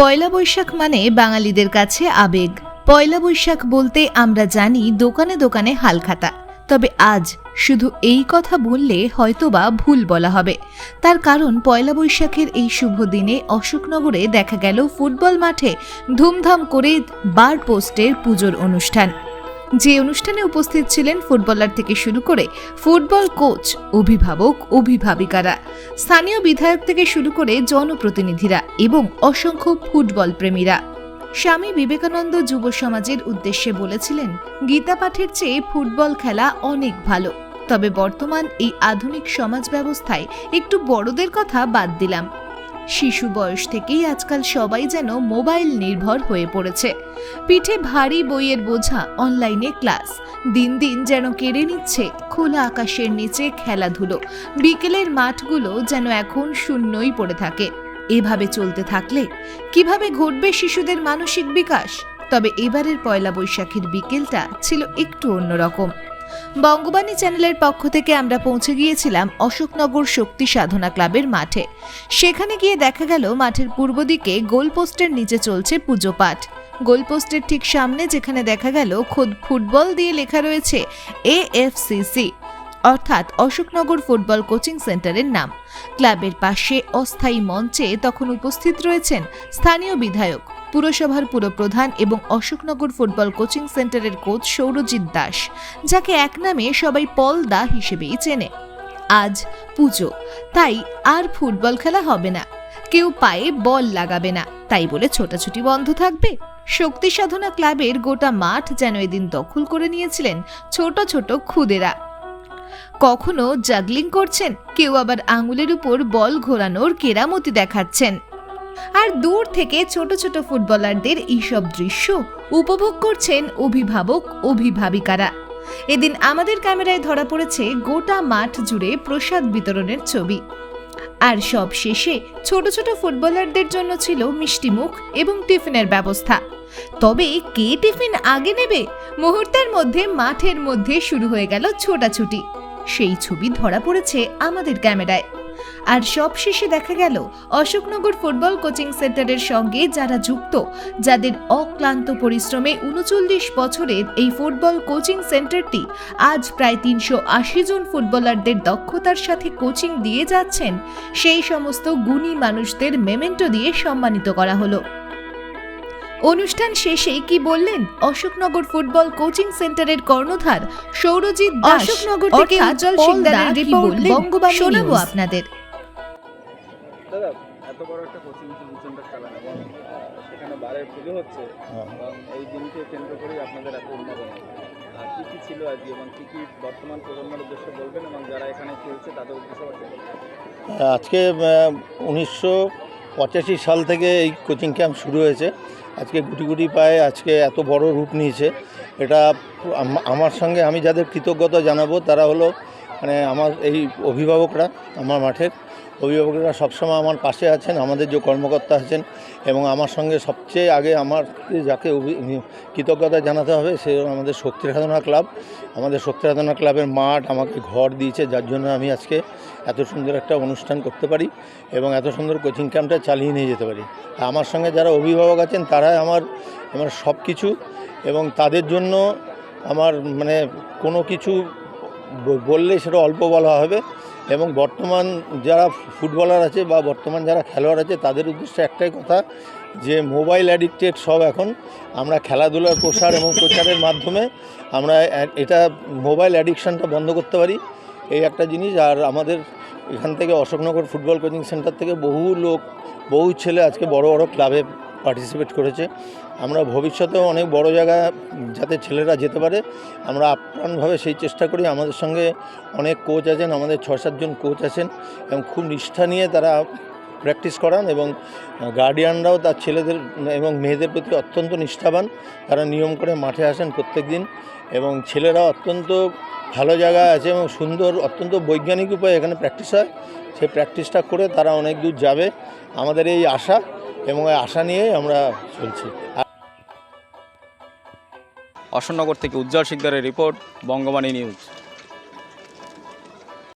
পয়লা বৈশাখ মানে বাঙালিদের কাছে আবেগ। পয়লা বৈশাখ বলতে আমরা জানি দোকানে দোকানে হালখাতা। তবে আজ শুধু এই কথা বললে হয়তোবা ভুল বলা হবে। তার কারণ পয়লা বৈশাখের এই শুভ দিনে অশোকনগরে দেখা গেল ফুটবল মাঠে ধুমধাম করে বার পোস্টের পুজোর অনুষ্ঠান। যে অনুষ্ঠানে উপস্থিত ছিলেন ফুটবলার থেকে শুরু করে ফুটবল কোচ, অভিভাবক, অভিভাবিকারা, স্থানীয় বিধায়ক থেকে শুরু করে জনপ্রতিনিধিরা এবং অসংখ্য ফুটবল প্রেমীরা। স্বামী বিবেকানন্দ যুব সমাজের উদ্দেশ্যে বলেছিলেন, গীতা পাঠের চেয়ে ফুটবল খেলা অনেক ভালো। তবে বর্তমান এই আধুনিক সমাজ ব্যবস্থায় একটু বড়দের কথা বাদ দিলাম। শিশু বয়স থেকেই আজকাল সবাই যেন মোবাইল নির্ভর হয়ে পড়েছে। পিঠে ভারী বইয়ের বোঝা, অনলাইনে ক্লাস। দিন দিন যেন কেড়ে নিচ্ছে খোলা আকাশের নিচে খেলাধুলো। বিকেলের মাঠগুলো যেন এখন শূন্যই পড়ে থাকে। এভাবে চলতে থাকলে কীভাবে ঘটবে শিশুদের মানসিক বিকাশ? তবে এবারের পয়লা বৈশাখের বিকেলটা ছিল একটু অন্যরকম। বঙ্গবাণী চ্যানেলের পক্ষ থেকে আমরা পৌঁছে গিয়েছিলাম অশোকনগর শক্তি সাধনা ক্লাবের মাঠে। সেখানে গিয়ে দেখা গেল, মাঠের পূর্ব দিকে গোলপোস্টের নিচে চলছে পুজো পাঠ। গোলপোস্টের ঠিক সামনে যেখানে দেখা গেল, খোদ ফুটবল দিয়ে লেখা রয়েছে এএফসিসি অর্থাৎ অশোকনগর ফুটবল কোচিং সেন্টারের নাম। ক্লাবের পাশে অস্থায়ী মঞ্চে তখন উপস্থিত রয়েছেন স্থানীয় বিধায়ক পুরসভার পুরপ্রধান এবং অশোকনগর ফুটবল কোচিং সেন্টারের কোচ সৌরজিৎ দাস, যাকে এক নামে সবাই পল দা হিসেবেই চেনে। আজ পুজো, তাই আর ফুটবল খেলা হবে না। কেউ পায়ে বল লাগাবে না, তাই বলে ছোটাছুটি বন্ধ থাকবে। শক্তি সাধনা ক্লাবের গোটা মাঠ যেন এদিন দখল করে নিয়েছিলেন ছোট ছোট খুদেরা। কখনো জাগলিং করছেন, কেউ আবার আঙুলের উপর বল ঘোরানোর কেরামতি দেখাচ্ছেন। আর দূর থেকে ছোট ছোট ফুটবলারদের এইসব দৃশ্য উপভোগ করছেন অভিভাবক, অভিভাবিকারা। এদিন আমাদের ক্যামেরায় ধরা পড়েছে গোটা মাঠ জুড়ে প্রসাদ বিতরণের ছবি। আর সব শেষে ছোট ছোট ফুটবলারদের জন্য ছিল মিষ্টিমুখ এবং টিফিনের ব্যবস্থা। তবে কে টিফিন আগে নেবে? মুহূর্তের মধ্যে মাঠের মধ্যে শুরু হয়ে গেল ছোটাছুটি। সেই ছবি ধরা পড়েছে আমাদের ক্যামেরায়। আর সব শেষে দেখা গেল অশোকনগর ফুটবল কোচিং সেন্টারের সঙ্গে যারা যুক্ত যাদের অক্লান্ত পরিশ্রমে উনচল্লিশ বছরের এই ফুটবল কোচিং সেন্টারটি আজ প্রায় তিনশো আশি জন ফুটবলারদের দক্ষতার সাথে কোচিং দিয়ে যাচ্ছেন সেই সমস্ত গুণী মানুষদের মেমেন্টো দিয়ে সম্মানিত করা হলো। অনুষ্ঠান শেষে কি বললেন অশোকনগর ফুটবল কোচিং সেন্টারের কর্ণধার সৌরজিৎ অশোকনগর থেকে উজ্জ্বল সিকদারের রিপোর্ট বঙ্গবাণী শোনাবো আপনাদের। এত বড় একটা কোচিং সেন্টার চালান এবং সেখানে বারের পুজো হচ্ছে এবং এই দিনকে কেন্দ্র করেই আপনাদের এত উন্নয়ন। আর কী কী ছিল আজকে এবং কী কী বর্তমান প্রজন্মের উদ্দেশ্যে বলবেন এবং যারা এখানে খেলছে তাদের উদ্দেশ্যে আজকে উনিশশো পঁচাশি সাল থেকে এই কোচিং ক্যাম্প শুরু হয়েছে। আজকে গুটি গুটি পায়ে আজকে এত বড় রূপ নিয়েছে। এটা আমার সঙ্গে আমি যাদের কৃতজ্ঞতা জানাব তারা হলো মানে আমার এই অভিভাবকরা আমার মাঠের। অভিভাবকরা সবসময় আমার পাশে আছেন, আমাদের যে কর্মকর্তা আছেন এবং আমার সঙ্গে সবচেয়ে আগে আমার যাকে কৃতজ্ঞতা জানাতে হবে সে আমাদের শক্তি সাধনা ক্লাব। আমাদের শক্তি সাধনা ক্লাবের মাঠ আমাকে ঘর দিয়েছে, যার জন্য আমি আজকে এত সুন্দর একটা অনুষ্ঠান করতে পারি এবং এত সুন্দর কোচিং ক্যাম্পটা চালিয়ে নিয়ে যেতে পারি। আমার সঙ্গে যারা অভিভাবক আছেন, তারাই আমার আমার সব কিছু এবং তাদের জন্য আমার মানে কোনো কিছু বললে সেটা অল্প বলা হবে। এবং বর্তমান যারা ফুটবলার আছে বা বর্তমান যারা খেলোয়াড় আছে, তাদের উদ্দেশ্যে একটাই কথা যে, মোবাইল অ্যাডিক্টেড সব এখন। আমরা খেলাধুলার প্রসার এবং প্রচারের মাধ্যমে আমরা এটা মোবাইল অ্যাডিকশানটা বন্ধ করতে পারি। এই একটা জিনিস। আর আমাদের এখান থেকে অশোকনগর ফুটবল কোচিং সেন্টার থেকে বহু লোক, বহু ছেলে আজকে বড় বড় ক্লাবে পার্টিসিপেট করেছে। আমরা ভবিষ্যতেও অনেক বড় জায়গা যাতে ছেলেরা যেতে পারে, আমরা আপ্রাণভাবে সেই চেষ্টা করি। আমাদের সঙ্গে অনেক কোচ আছেন, আমাদের ছয় সাতজন কোচ আছেন এবং খুব নিষ্ঠা নিয়ে তারা প্র্যাকটিস করান এবং গার্ডিয়ানরাও তার ছেলেদের এবং মেয়েদের প্রতি অত্যন্ত নিষ্ঠাবান। তারা নিয়ম করে মাঠে আসেন প্রত্যেক দিন এবং ছেলেরা অত্যন্ত ভালো জায়গা আছে এবং সুন্দর, অত্যন্ত বৈজ্ঞানিক উপায়ে এখানে প্র্যাকটিস হয়। সেই প্র্যাকটিসটা করে তারা অনেক দূর যাবে। আমাদের এই আশা এবং আশা নিয়ে আমরা চলছি। অশোকনগর থেকে উজ্জ্বল শিকদারের রিপোর্ট বঙ্গবাণী নিউজ।